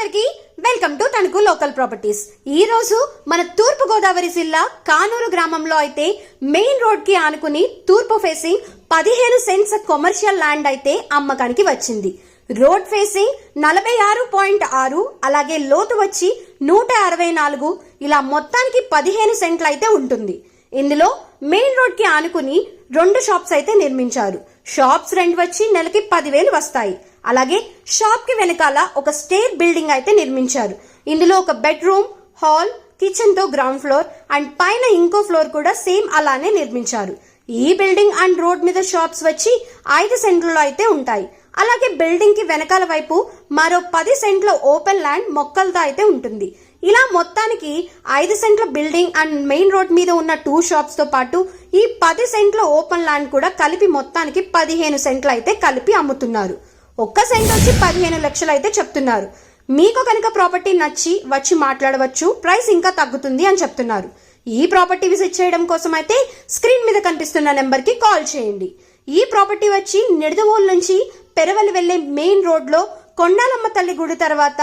అందరికీ welcome to Tanuku local properties. ఈ రోజు మన తూర్పు గోదావరి జిల్లా కానూరు గ్రామంలో అయితే మెయిన్ రోడ్కి ఆనుకుని తూర్పు ఫేసింగ్ పదిహేను సెంట్స్ కమర్షియల్ ల్యాండ్ అయితే అమ్మకానికి వచ్చింది. రోడ్ ఫేసింగ్ నలభై ఆరు పాయింట్ ఆరు అలాగే లోతు వచ్చి నూట అరవై నాలుగు ఇలా మొత్తానికి పదిహేను సెంట్లు అయితే ఉంటుంది. ఇందులో మెయిన్ రోడ్కి ఆనుకుని రెండు షాప్స్ అయితే నిర్మించారు. షాప్స్ రెంట్ వచ్చి నెలకి పదివేలు వస్తాయి. అలాగే షాప్కి వెనకాల ఒక స్టేర్ బిల్డింగ్ అయితే నిర్మించారు. ఇందులో ఒక బెడ్రూమ్ హాల్ కిచెన్తో గ్రౌండ్ ఫ్లోర్ అండ్ పైన ఇంకో ఫ్లోర్ కూడా సేమ్ అలానే నిర్మించారు. ఈ బిల్డింగ్ అండ్ రోడ్ మీద షాప్స్ వచ్చి ఐదు సెంట్లలో అయితే ఉంటాయి. అలాగే బిల్డింగ్కి వెనకాల వైపు మరో పది సెంట్ల ఓపెన్ ల్యాండ్ మొక్కలతో అయితే ఉంటుంది. ఇలా మొత్తానికి ఐదు సెంట్ల బిల్డింగ్ అండ్ మెయిన్ రోడ్ మీద ఉన్న టూ షాప్స్తో పాటు ఈ పది సెంట్ల ఓపెన్ ల్యాండ్ కూడా కలిపి మొత్తానికి పదిహేను సెంట్లు అయితే కలిపి అమ్ముతున్నారు. ఒక్క సెంట్ వచ్చి పదిహేను లక్షలు అయితే చెప్తున్నారు. మీకు కనుక ప్రాపర్టీ నచ్చి వచ్చి మాట్లాడవచ్చు ప్రైస్ ఇంకా తగ్గుతుంది అని చెప్తున్నారు. ఈ ప్రాపర్టీ విజిట్ చేయడం కోసం అయితే స్క్రీన్ మీద కనిపిస్తున్న నెంబర్కి కాల్ చేయండి. ఈ ప్రాపర్టీ వచ్చి నిడదవోలు నుంచి పెరవలి వెళ్ళే మెయిన్ రోడ్లో కొండాలమ్మ తల్లి గుడి తర్వాత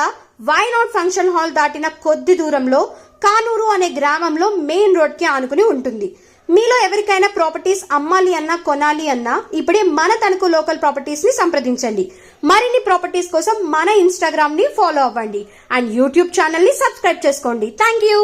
వైనాట్ ఫంక్షన్ హాల్ దాటిన కొద్ది దూరంలో కానూరు అనే గ్రామంలో మెయిన్ రోడ్కి ఆనుకుని ఉంటుంది. మీలో ఎవరికైనా ప్రాపర్టీస్ అమ్మాలి అన్నా కొనాలి అన్నా ఇప్పుడే మన తణుకు లోకల్ ప్రాపర్టీస్ని సంప్రదించండి. మరిన్ని ప్రాపర్టీస్ కోసం మన ఇన్స్టాగ్రామ్ని ఫాలో అవ్వండి. అండ్ యూట్యూబ్ ఛానల్ని సబ్స్క్రైబ్ చేసుకోండి. Thank you